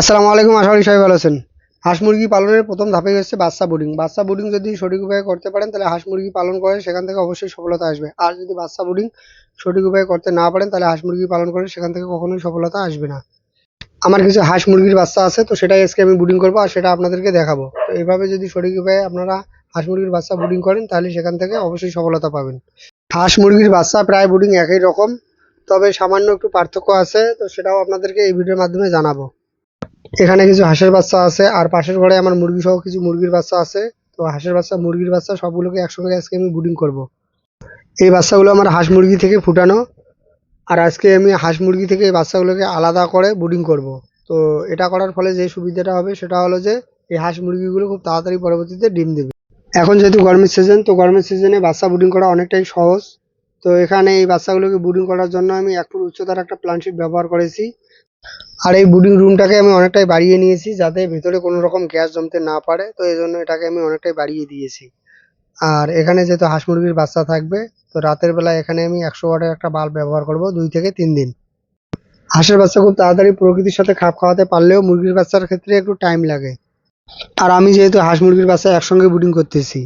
আসসালামু আলাইকুম, আশা করি সবাই ভালো আছেন। হাঁস মুরগি পালনের প্রথম ধাপে হচ্ছে বাচ্চা বুডিং বাচ্চা বুডিং যদি সঠিক উপায়ে করতে পারেন, তাহলে হাঁস মুরগি পালন করে সেখান থেকে অবশ্যই সফলতা আসবে। আর যদি বাচ্চা বুডিং সঠিক উপায়ে করতে না পারেন, তাহলে হাঁস মুরগি পালন করে সেখান থেকে কখনোই সফলতা আসবে না। আমার কিছু হাঁস মুরগির বাচ্চা আছে, তো সেটাই আজকে আমি বুডিং করব আর সেটা আপনাদেরকে দেখাবো। তো এইভাবে যদি সঠিক উপায়ে আপনারা হাঁস মুরগির বাচ্চা বুডিং করেন, তাহলে সেখান থেকে অবশ্যই সফলতা পাবেন। হাঁস মুরগির বাচ্চা প্রায় বুডিং একই রকম, তবে সামান্য একটু পার্থক্য আছে, তো সেটাও আপনাদেরকে এই ভিডিওর মাধ্যমে জানাব। এখানে কিছু হাঁসের বাচ্চা আছে, আর পাশের ঘরে আমার মুরগি সহ কিছু মুরগির বাচ্চা আছে তো হাঁসের বাচ্চা, মুরগির বাচ্চা সবগুলোকে একসঙ্গে আজকে আমি বুডিং করব। এই বাচ্চাগুলো আমার হাঁস মুরগি থেকে ফুটানো, আর আজকে আমি হাঁস মুরগি থেকে এই বাচ্চাগুলোকে আলাদা করে বুডিং করব। তো এটা করার ফলে যে সুবিধাটা হবে, সেটা হলো যে এই হাঁস মুরগিগুলো খুব তাড়াতাড়ি পরবর্তীতে ডিম দেবে এখন যেহেতু গরমের সিজন তো গরমের সিজনে বাচ্চা বুডিং করা অনেকটাই সহজ তো এখানে এই বাচ্চাগুলোকে বুডিং করার জন্য আমি এক ফুট উচ্চতার একটা প্লান্টশিট ব্যবহার করেছি আর এই বুডিং রুমটাকে আমি অনেকটাই বাড়িয়ে নিয়েছি যাতে ভিতরে কোনো রকম গ্যাস জমতে না পারে। তো এই জন্য এটাকে আমি অনেকটাই বাড়িয়ে দিয়েছি। আর এখানে যেহেতু হাঁস মুরগির বাচ্চা থাকবে, তো রাতের বেলা এখানে আমি একশো ওয়াটের একটা বাল্ব ব্যবহার করব দুই থেকে তিন দিন। হাঁসের বাচ্চা খুব তাড়াতাড়ি প্রকৃতির সাথে খাপ খাওয়াতে পারলেও মুরগির বাচ্চার ক্ষেত্রে একটু টাইম লাগে। আর আমি যেহেতু হাঁস মুরগির বাচ্চা একসঙ্গে বুডিং করতেছি,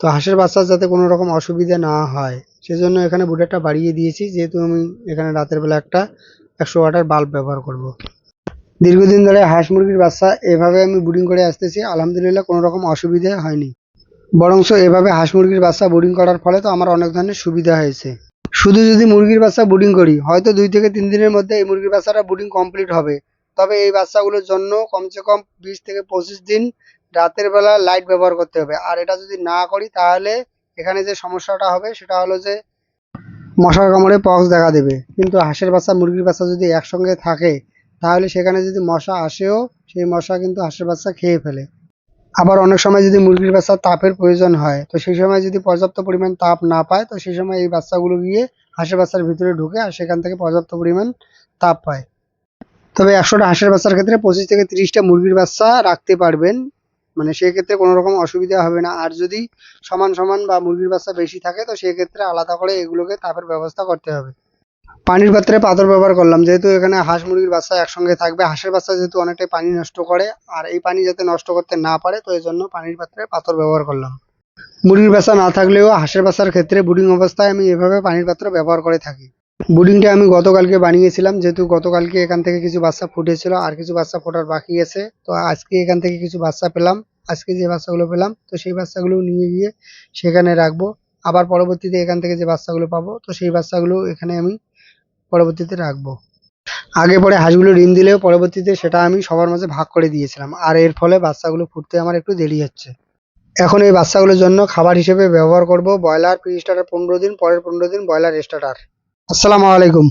তো হাঁসের বাচ্চার যাতে কোনো রকম অসুবিধা না হয়, সেজন্য এখানে বুডারটা বাড়িয়ে দিয়েছি। যেহেতু আমি এখানে রাতের বেলা একটা একশো ওয়াটের বাল্ব ব্যবহার করব। দীর্ঘদিন ধরে হাঁস মুরগির বাচ্চা, এভাবে আমি বুডিং করে আসতেছি, আলহামদুলিল্লাহ কোনো রকম অসুবিধা হয়নি। বরঞ্চ এভাবে হাঁস মুরগির বাচ্চা বুডিং করার ফলে তো আমার অনেক ধরনের সুবিধা হয়েছে। শুধু যদি মুরগির বাচ্চা বুডিং করি, হয়তো দুই থেকে তিন দিনের মধ্যে এই মুরগির বাচ্চাটা বুডিং কমপ্লিট হবে। তবে এই বাচ্চাগুলোর জন্য কমসে কম বিশ থেকে পঁচিশ দিন রাতের বেলা লাইট ব্যবহার করতে হবে। আর এটা যদি না করি, তাহলে এখানে যে সমস্যাটা হবে, সেটা হলো যে মশার কামড়ে পক্স দেখা দেবে। কিন্তু হাঁসের বাচ্চা, মুরগির বাচ্চা যদি একসঙ্গে থাকে, তাহলে সেখানে যদি মশা আসেও, সেই মশা কিন্তু হাঁসের বাচ্চা খেয়ে ফেলে। আবার অনেক সময় যদি মুরগির বাচ্চা তাপের প্রয়োজন হয়, তো সেই সময় যদি পর্যাপ্ত পরিমাণ তাপ না পায়, তো সেই সময় এই বাচ্চাগুলো গিয়ে হাঁসের বাচ্চার ভিতরে ঢুকে আর সেখান থেকে পর্যাপ্ত পরিমাণ তাপ পায়। তবে একশোটা হাঁসের বাচ্চার ক্ষেত্রে পঁচিশ থেকে তিরিশটা মুরগির বাচ্চা রাখতে পারবেন। মানে সেক্ষেত্রে কোনো রকম অসুবিধা হবে না। আর যদি সমান সমান বা মুরগির বাচ্চা বেশি থাকে, তো সেক্ষেত্রে আলাদা করে এগুলোকে তাপের ব্যবস্থা করতে হবে। পানির পাত্রে পাথর ব্যবহার করলাম। যেহেতু এখানে হাঁস মুরগির বাচ্চা একসঙ্গে থাকবে, হাঁসের বাচ্চা যেহেতু অনেকটাই পানি নষ্ট করে, আর এই পানি যাতে নষ্ট করতে না পারে, তো এই জন্য পানির পাত্রে পাথর ব্যবহার করলাম। মুরগির বাচ্চা না থাকলেও হাঁসের বাচ্চার ক্ষেত্রে বুডিং অবস্থায় আমি এভাবে পানির পাত্র ব্যবহার করে থাকি। বুডিংটা আমি গতকালকে বানিয়েছিলাম, যেহেতু গতকালকে এখান থেকে কিছু বাচ্চা ফুটেছিল, আর কিছু বাচ্চা ফোটার বাকি আছে, তো আজকে এখান থেকে কিছু বাচ্চা পেলাম, আজকে যে বাচ্চাগুলো পেলাম, তো সেই বাচ্চাগুলো নিয়ে গিয়ে সেখানে রাখব, আবার পরবর্তীতে এখান থেকে যে বাচ্চাগুলো পাবো, তো সেই বাচ্চাগুলো এখানে আমি পরবর্তীতে রাখব। আগে পরে হাঁসগুলো ডিম দিলেও পরবর্তীতে সেটা আমি সবার মাঝে ভাগ করে দিয়েছিলাম, আর এর ফলে বাচ্চাগুলো ফুটতে আমার একটু দেরি হচ্ছে। এখন এই বাচ্চাগুলোর জন্য খাবার হিসেবে ব্যবহার করব, ব্রয়লার প্রি স্টার্টার পনেরো দিন, পরের পনেরো দিন ব্রয়লার স্টার্টার আসসালামু আলাইকুম।